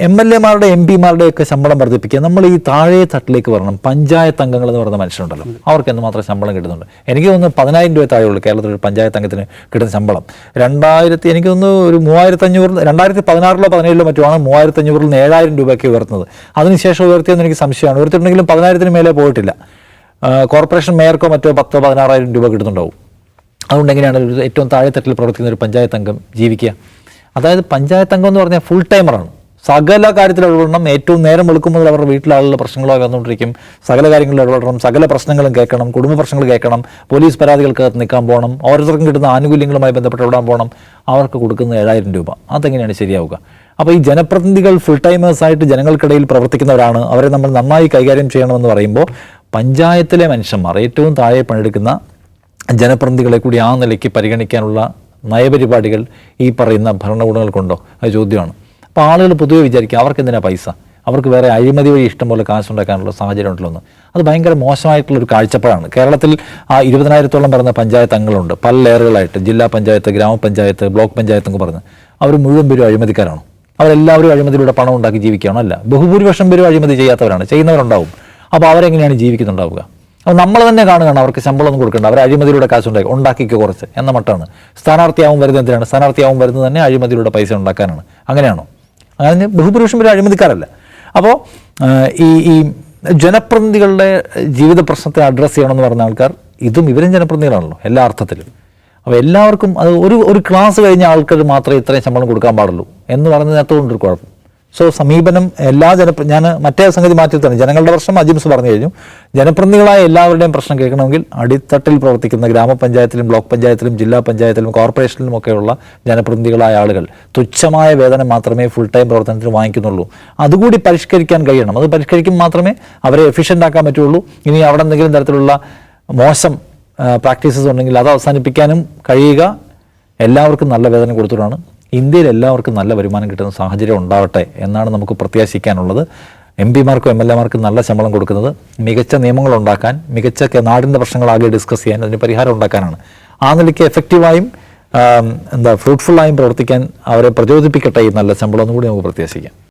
M L എമാരുടെ M പിമാരുടെ ഒക്കെ ശമ്പളം വർദ്ധിപ്പിക്കുക. നമ്മൾ ഈ താഴെ തട്ടിലേക്ക് വരണം. പഞ്ചായത്ത് അംഗങ്ങൾ എന്ന് പറയുന്ന മനുഷ്യരുണ്ടല്ലോ. അവർക്ക് എന്തുമാത്രം ശമ്പളം കിട്ടുന്നുണ്ട്? എനിക്ക് തോന്നുന്നു പതിനായിരം രൂപ താഴെയുള്ളൂ. കേരളത്തിൽ ഒരു പഞ്ചായത്ത് അംഗത്തിന് കിട്ടുന്ന ശമ്പളം. രണ്ടായിരത്തി എനിക്ക് തോന്നുന്നു ഒരു മൂവായിരത്തി അഞ്ഞൂറ് രണ്ടായിരത്തി പതിനാറിലോ പതിനേഴിലോ മറ്റുമാണ് മൂവായിരത്തി അഞ്ഞൂറിൽ നിന്ന് ഏഴായിരം രൂപയ്ക്ക് ഉയർത്തുന്നത്. അതിനുശേഷം ഉയർത്തിയെന്ന് എനിക്ക് സംശയമാണ്. ഉയർത്തിയിട്ടുണ്ടെങ്കിലും പതിനായിരത്തിന് മേലെ പോയിട്ടില്ല. കോർപ്പറേഷൻ മേയർക്കോ മറ്റോ പത്തോ പതിനാറായിരം രൂപ കിട്ടുന്നുണ്ടാവും. അതുകൊണ്ട് എങ്ങനെയാണ് ഏറ്റവും താഴെത്തട്ടിൽ പ്രവർത്തിക്കുന്ന ഒരു പഞ്ചായത്ത് അംഗം ജീവിക്കുക? അതായത് പഞ്ചായത്ത് അംഗം എന്ന് പറഞ്ഞാൽ ഫുൾ ടൈമറാണ് സകല കാര്യത്തിൽ ഇടപെടണം. ഏറ്റവും നേരം വെളുക്കുമ്പോൾ അവരുടെ വീട്ടിലാളുള്ള പ്രശ്നങ്ങളോ വന്നുകൊണ്ടിരിക്കും. സകല കാര്യങ്ങളിൽ ഇടപെടണം. സകല പ്രശ്നങ്ങളും കേൾക്കണം. കുടുംബ പ്രശ്നങ്ങൾ കേൾക്കണം. പോലീസ് പരാതികൾക്ക് നിൽക്കാൻ പോകണം. ഓരോരുത്തർക്കും കിട്ടുന്ന ആനുകൂല്യങ്ങളുമായി ബന്ധപ്പെട്ട് ഇടാൻ പോകണം. അവർക്ക് കൊടുക്കുന്ന ഏഴായിരം രൂപ. അതെങ്ങനെയാണ് ശരിയാവുക? അപ്പോൾ ഈ ജനപ്രതിനിധികൾ ഫുൾ ടൈമേഴ്സായിട്ട് ജനങ്ങൾക്കിടയിൽ പ്രവർത്തിക്കുന്നവരാണ്. അവരെ നമ്മൾ നന്നായി കൈകാര്യം ചെയ്യണമെന്ന് പറയുമ്പോൾ പഞ്ചായത്തിലെ മനുഷ്യന്മാർ ഏറ്റവും താഴെ പണിയെടുക്കുന്ന ജനപ്രതിനിധികളെ കൂടി ആ നിലയ്ക്ക് പരിഗണിക്കാനുള്ള നയപരിപാടികൾ ഈ പറയുന്ന ഭരണകൂടങ്ങൾക്കുണ്ടോ? അത് ചോദ്യമാണ്. അപ്പോൾ ആളുകൾ പൊതുവെ വിചാരിക്കും അവർക്ക് എന്തിനാ പൈസ? അവർക്ക് വേറെ അഴിമതി വഴി ഇഷ്ടംപോലെ കാശുണ്ടാക്കാനുള്ള സാഹചര്യം ഉണ്ടല്ലോ അത് ഭയങ്കര മോശമായിട്ടുള്ള ഒരു കാഴ്ചപ്പാടാണ്. കേരളത്തിൽ ആ ഇരുപതിനായിരത്തോളം പറഞ്ഞ പഞ്ചായത്ത് അംഗങ്ങളുണ്ട്. പല ലെയറുകളായിട്ട്. ജില്ലാ പഞ്ചായത്ത് ഗ്രാമപഞ്ചായത്ത് ബ്ലോക്ക് പഞ്ചായത്ത് എന്നൊക്കെ പറഞ്ഞ്. അവർ മുഴുവൻ പേരും അഴിമതിക്കാരാണ്. അവരെല്ലാവരും അഴിമതിയിലൂടെ പണം ഉണ്ടാക്കി ജീവിക്കുകയാണോ. അല്ല ബഹുഭൂരിപക്ഷം പേരും അഴിമതി ചെയ്യാത്തവരാണ്. ചെയ്യുന്നവരുണ്ടാവും. അപ്പോൾ അവരെങ്ങനെയാണ് ജീവിക്കുന്നുണ്ടാവുക? അപ്പോൾ നമ്മൾ തന്നെ കാണുകയാണ് അവർക്ക് ശമ്പളം ഒന്നും കൊടുക്കേണ്ട. അവർ അഴിമതിയിലൂടെ കാശ് ഉണ്ടാക്കി. ഉണ്ടാക്കിക്കോ കുറച്ച് എന്ന മട്ടാണ്. സ്ഥാനാർത്ഥിയാവും വരുന്നത് എന്തിനാണ്? സ്ഥാനാർത്ഥിയാവും വരുന്നത് തന്നെ അഴിമതിയിലൂടെ പൈസ ഉണ്ടാക്കാനാണ്. അങ്ങനെയാണോ? അങ്ങനെ ബഹുഭൂരിപക്ഷം ഒരു അഴിമതിക്കാരല്ല അപ്പോൾ ഈ ഈ ജനപ്രതിനിധികളുടെ ജീവിത പ്രശ്നത്തെ അഡ്രസ്സ് ചെയ്യണമെന്ന് പറഞ്ഞ ആൾക്കാർ ഇതും ഇവരും ജനപ്രതിനിധികളാണല്ലോ എല്ലാ അർത്ഥത്തിലും. അപ്പോൾ എല്ലാവർക്കും അത് ഒരു ഒരു ക്ലാസ് കഴിഞ്ഞ ആൾക്കാർ മാത്രമേ ഇത്രയും ശമ്പളം കൊടുക്കാൻ പാടുള്ളൂ എന്ന് പറഞ്ഞതിനകത്തുകൊണ്ടൊരു കുഴപ്പം. സോ സമീപനം എല്ലാ ജന ഞാൻ മറ്റേ സംഗതി മാറ്റി തന്നെ ജനങ്ങളുടെ പ്രശ്നം അജിംസ് പറഞ്ഞു കഴിഞ്ഞു. ജനപ്രതിനിധികളായ എല്ലാവരുടെയും പ്രശ്നം കേൾക്കണമെങ്കിൽ അടിത്തട്ടിൽ പ്രവർത്തിക്കുന്ന ഗ്രാമപഞ്ചായത്തിലും ബ്ലോക്ക് പഞ്ചായത്തിലും ജില്ലാ പഞ്ചായത്തിലും കോർപ്പറേഷനിലും ഒക്കെയുള്ള ജനപ്രതിനിധികളായ ആളുകൾ തുച്ഛമായ വേതനം മാത്രമേ ഫുൾ ടൈം പ്രവർത്തനത്തിന് വാങ്ങിക്കുന്നുള്ളൂ. അതുകൂടി പരിഷ്കരിക്കാൻ കഴിയണം. അത് പരിഷ്കരിക്കും മാത്രമേ അവരെ എഫിഷ്യന്റ് ആക്കാൻ പറ്റുള്ളൂ. ഇനി അവിടെ എന്തെങ്കിലും തരത്തിലുള്ള മോശം പ്രാക്ടീസസ് ഉണ്ടെങ്കിൽ അത് അവസാനിപ്പിക്കാനും കഴിയുക. എല്ലാവർക്കും നല്ല വേതനം കൊടുത്തിട്ടാണ് ഇന്ത്യയിൽ എല്ലാവർക്കും നല്ല വരുമാനം കിട്ടുന്ന സാഹചര്യം ഉണ്ടാവട്ടെ എന്നാണ് നമുക്ക് പ്രത്യാശിക്കാനുള്ളത്. എം പിമാർക്കും എം എൽ എമാർക്കും നല്ല ശമ്പളം കൊടുക്കുന്നത്. മികച്ച നിയമങ്ങൾ ഉണ്ടാക്കാൻ മികച്ച നാടിന്റെ പ്രശ്നങ്ങളാകെ ഡിസ്കസ് ചെയ്യാൻ അതിന് പരിഹാരം ഉണ്ടാക്കാനാണ്. ആ നിലയ്ക്ക് എഫക്റ്റീവായും എന്താ ഫ്രൂട്ട്ഫുള്ളായും പ്രവർത്തിക്കാൻ അവരെ പ്രചോദിപ്പിക്കട്ടെ ഈ നല്ല ശമ്പളം എന്നുകൂടി നമുക്ക് പ്രത്യാശിക്കാം.